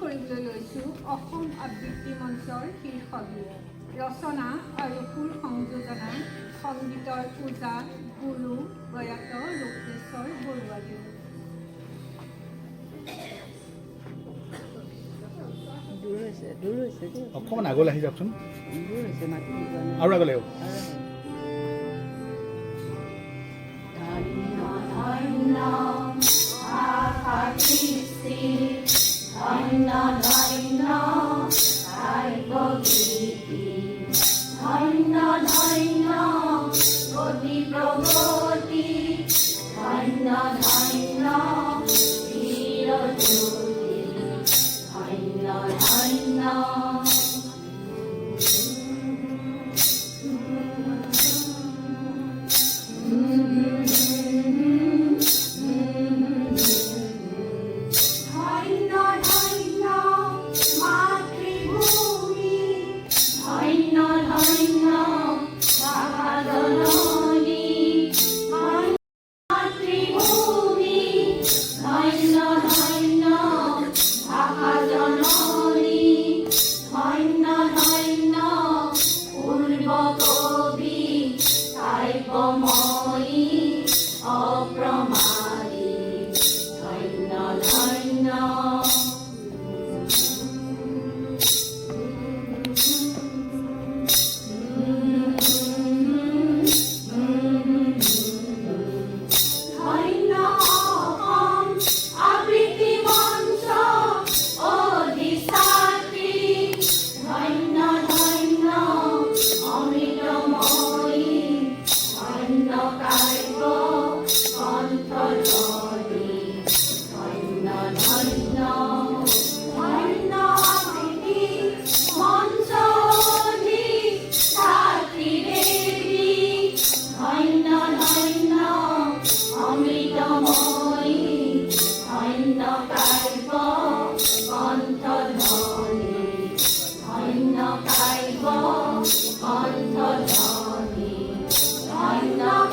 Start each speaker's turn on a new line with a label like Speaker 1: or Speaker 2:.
Speaker 1: কৰিবলৈ লৈছোঁ অসম আবৃত্তি মঞ্চৰ শীৰ্ষ গীত ৰচনা আৰু সুৰ সংযোজনা সংগীতৰ পূজা গুৰু প্ৰয়াত লোকেশ্বৰ
Speaker 2: বৰুৱাদেৱ। অকণমান আগলৈ আহি যাওকচোন।
Speaker 3: আৰু আগলৈ আহিব আহি যাওকচোন
Speaker 2: দূৰ হৈছে মাতি যোৱা নাই
Speaker 3: আৰু আগলৈ আহিব
Speaker 4: ধন্য No. Antalami, Antalami.